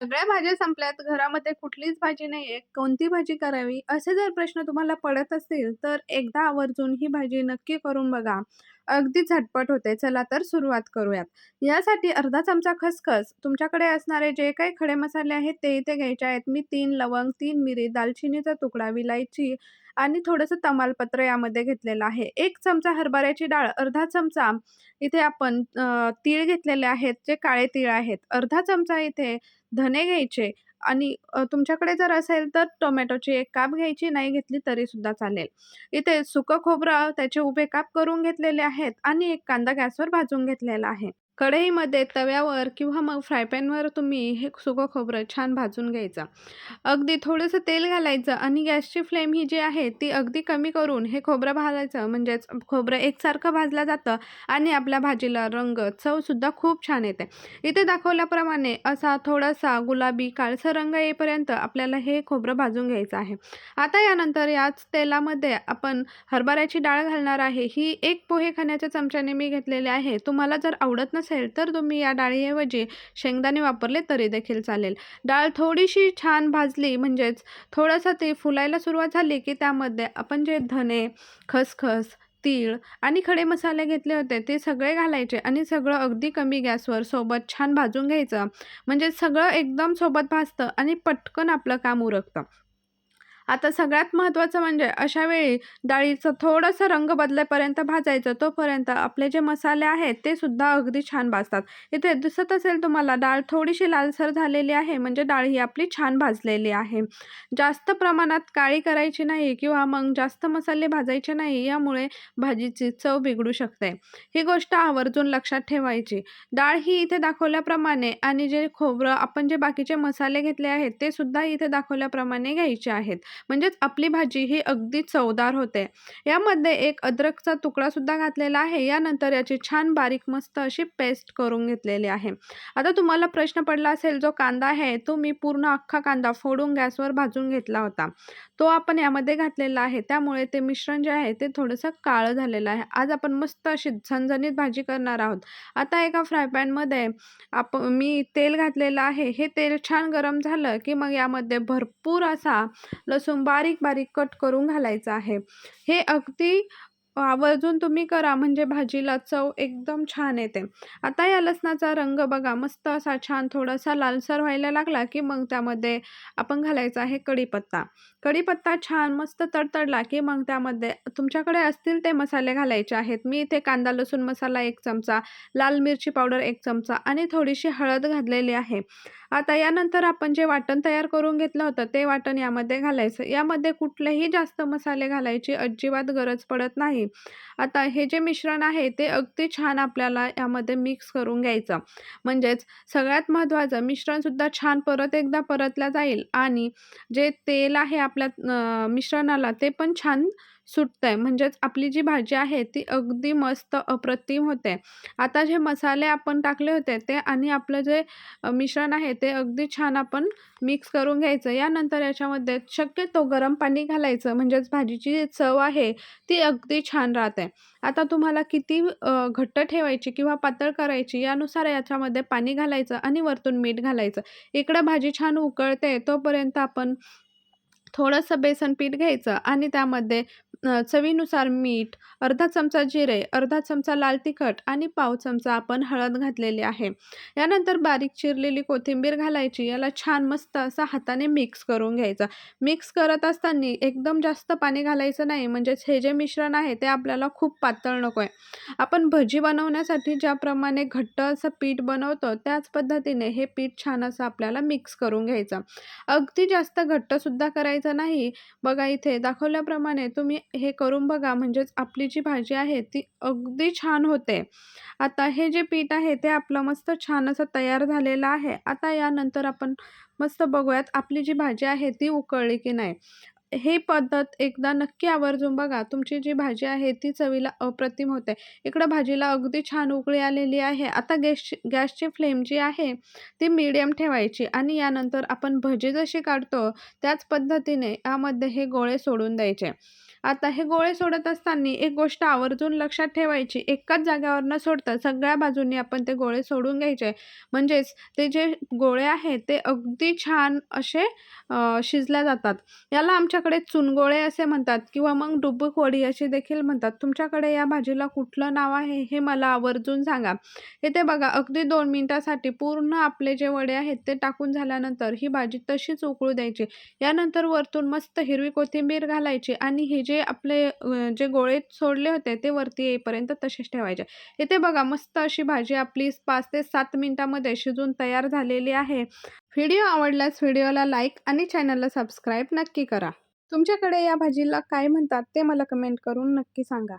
सगळ्या भाज्या संपल्यात, घरामध्ये कुठलीच भाजी नाहीये, कोणती भाजी करावी? असे जर प्रश्न तुम्हाला पडत असतील, तर एकदा आवर्जून ही भाजी नक्की करून बघा. अगदी झटपट होते. चला तर सुरुवात करूयात. यासाठी अर्धा चमचा खसखस, तुमच्याकडे असणारे जे काही खडे मसाले आहेत ते इथे घ्यायचे आहेत. मी तीन लवंग, तीन मिरी, दालचिनीचा तुकडा, विलायची आणि थोडंसं तमालपत्र यामध्ये घेतलेलं आहे. एक चमचा हरभऱ्याची डाळ, अर्धा चमचा इथे आपण तीळ घेतलेले आहेत, जे काळे तीळ आहेत. अर्धा चमचा इथे धने घ्यायचे आणि तुमच्याकडे जर असेल तर टोमॅटोची एक काप घ्यायची, नाही घेतली तरीसुद्धा चालेल. इथे सुकं खोबरं त्याचे उभे काप करून घेतलेले आहेत आणि एक कांदा गॅसवर भाजून घेतलेला आहे. कढईमध्ये, तव्यावर किंवा मग फ्राय पॅनवर तुम्ही हे सुकं खोबरं छान भाजून घ्यायचं. अगदी थोडंसं तेल घालायचं आणि गॅसची फ्लेम ही जी आहे ती अगदी कमी करून हे खोबरं भाजायचं. म्हणजेच खोबरं एकसारखं भाजलं जातं आणि आपल्या भाजीला रंग, चवसुद्धा खूप छान येते. इथे दाखवल्याप्रमाणे असा थोडासा गुलाबी, काळसा रंग येईपर्यंत आपल्याला हे खोबरं भाजून घ्यायचं आहे. आता यानंतर याच तेलामध्ये आपण हरभऱ्याची डाळ घालणार आहे. ही एक पोहे खाण्याच्या चमच्याने मी घेतलेली आहे. तुम्हाला जर आवडत नसेल तर तुम्ही या डाळीऐवजी शेंगदाणे वापरले तरी देखील चालेल. डाळ थोडीशी छान भाजली म्हणजेच थोडंसं ते फुलायला सुरुवात झाली, की त्यामध्ये आपण जे धने, खसखस, तीळ आणि खडे मसाले घेतले होते ते सगळे घालायचे आणि सगळं अगदी कमी गॅसवर सोबत छान भाजून घ्यायचं. म्हणजे सगळं एकदम सोबत भाजतं आणि पटकन आपलं काम उरकतं. आता सगळ्यात महत्त्वाचं म्हणजे अशा वेळी डाळीचं थोडंसं रंग बदलेपर्यंत भाजायचं. तोपर्यंत आपले जे मसाले आहेत ते सुद्धा अगदी छान भाजतात. इथे दिसत असेल तुम्हाला डाळ थोडीशी लालसर झालेली आहे म्हणजे डाळ ही आपली छान भाजलेली आहे. जास्त प्रमाणात काळी करायची नाही किंवा मग जास्त मसाले भाजायचे नाही. यामुळे भाजीची चव बिघडू शकते. ही गोष्ट आवर्जून लक्षात ठेवायची. डाळ ही इथे दाखवल्याप्रमाणे आणि जे खोबरं आपण जे बाकीचे मसाले घेतले आहेत ते सुद्धा इथे दाखवल्याप्रमाणे घ्यायचे आहेत. म्हणजेच आपली भाजी ही अगदी चवदार होते. यामध्ये एक अद्रकचा तुकडासुद्धा घातलेला आहे. यानंतर याची छान बारीक मस्त अशी पेस्ट करून घेतलेली आहे. आता तुम्हाला प्रश्न पडला असेल जो कांदा आहे तो मी पूर्ण अख्खा कांदा फोडून गॅसवर भाजून घेतला होता. तो आपण यामध्ये घातलेला आहे. त्यामुळे ते मिश्रण जे आहे ते थोडंसं काळं झालेलं आहे. आज आपण मस्त अशी झणझणीत भाजी करणार आहोत. आता एका फ्राय पॅनमध्ये आप मी तेल घातलेलं आहे. हे तेल छान गरम झालं, की मग यामध्ये भरपूर असा लसूण बारीक-बारीक कट करून घालायचा आहे. हे अगदी आवर्जून तुम्ही करा म्हणजे भाजीला चव एकदम छान येते. आता या लसणाचा रंग बघा मस्त असा छान थोडासा लालसर व्हायला लागला, की मग त्यामध्ये आपण घालायचा आहे कढीपत्ता. कढीपत्ता छान मस्त तडतडला, की मग त्यामध्ये तुमच्याकडे असतील ते मसाले घालायचे आहेत. मी इथे कांदा लसूण मसाला एक चमचा, लाल मिरची पावडर एक चमचा आणि थोडीशी हळद घातलेली आहे. आता यानंतर आपण जे वाटण तयार करून घेतलं होतं ते वाटण यामध्ये घालायचं. यामध्ये कुठलेही जास्त मसाले घालायची अजिबात गरज पडत नाही. आता हे जे मिश्रण आहे ते अगदी छान आपल्याला यामध्ये मिक्स करून घ्यायचं. म्हणजेच सगळ्यात महत्त्वाचं मिश्रणसुद्धा छान परत एकदा परतला जाईल आणि जे तेल आहे आपल्या मिश्रणाला ते पण छान सुटतंय. म्हणजेच आपली जी भाजी आहे ती अगदी मस्त अप्रतिम होते. आता जे मसाले आपण टाकले होते ते आणि आपलं जे मिश्रण आहे ते अगदी छान आपण मिक्स करून घ्यायचं. यानंतर याच्यामध्ये शक्यतो गरम पाणी घालायचं म्हणजेच भाजीची जी चव आहे ती अगदी छान राहते. आता तुम्हाला किती घट्ट ठेवायची किंवा पातळ करायची यानुसार याच्यामध्ये पाणी घालायचं आणि वरतून मीठ घालायचं. इकडं भाजी छान उकळते तोपर्यंत आपण थोडंसं बेसन पीठ घ्यायचं आणि त्यामध्ये चवीनुसार मीठ, अर्धा चमचा जिरे, अर्धा चमचा लाल तिखट आणि पाव चमचा आपण हळद घातलेली आहे. यानंतर बारीक चिरलेली कोथिंबीर घालायची. याला छान मस्त असं हाताने मिक्स करून घ्यायचा मिक्स करत असताना एकदम जास्त पाणी घालायचं नाही. म्हणजेच हे जे मिश्रण आहे ते आपल्याला खूप पातळ नको आहे. आपण भजी बनवण्यासाठी ज्याप्रमाणे घट्ट असं पीठ बनवतो त्याच पद्धतीने हे पीठ छान असं आपल्याला मिक्स करून घ्यायचं. अगदी जास्त घट्टसुद्धा करायचं नाही. बघा इथे दाखवल्याप्रमाणे तुम्ही हे करून बघा म्हणजेच आपली जी भाजी आहे ती अगदी छान होते. आता हे जे पीठ आहे ते आपलं मस्त छान असं तयार झालेलं आहे. आता यानंतर आपण मस्त बघूयात आपली जी भाजी आहे ती उकळली की नाही. ही पद्धत एकदा नक्की आवर्जून बघा. तुमची जी भाजी आहे ती चवीला अप्रतिम होते. इकडं भाजीला अगदी छान उकळी आलेली आहे. आता गॅसची गॅसची फ्लेम जी आहे ती मीडियम ठेवायची आणि यानंतर आपण भजी जशी काढतो त्याच पद्धतीने यामध्ये हे गोळे सोडून द्यायचे. आता हे गोळे सोडत असताना एक गोष्ट आवर्जून लक्षात ठेवायची. एकाच जागेवर न सोडता सगळ्या बाजूंनी आपण ते गोळे सोडून घ्यायचे. म्हणजेच ते जे गोळे आहेत ते अगदी छान असे शिजल्या जातात. याला आमच्याकडे चुनगोळे असे म्हणतात किंवा मग डुबुक वडी अशी देखील म्हणतात. तुमच्याकडे या भाजीला कुठलं नाव आहे हे मला आवर्जून सांगा. इथे बघा अगदी दोन मिनिटासाठी पूर्ण आपले जे वडे आहेत ते टाकून झाल्यानंतर ही भाजी तशीच उकळू द्यायची. यानंतर वरतून मस्त हिरवी कोथिंबीर घालायची आणि हे जे आपले जे गोळे सोडले होते ते वरती येईपर्यंत तसेच ठेवायचे. इथे बघा मस्त अशी भाजी आपली पाच ते सात मिनिटामध्ये शिजून तयार झालेली आहे. व्हिडिओ आवडल्यास व्हिडिओला लाईक आणि चॅनलला सबस्क्राईब नक्की करा. तुमच्याकडे या भाजीला काय म्हणतात ते मला कमेंट करून नक्की सांगा.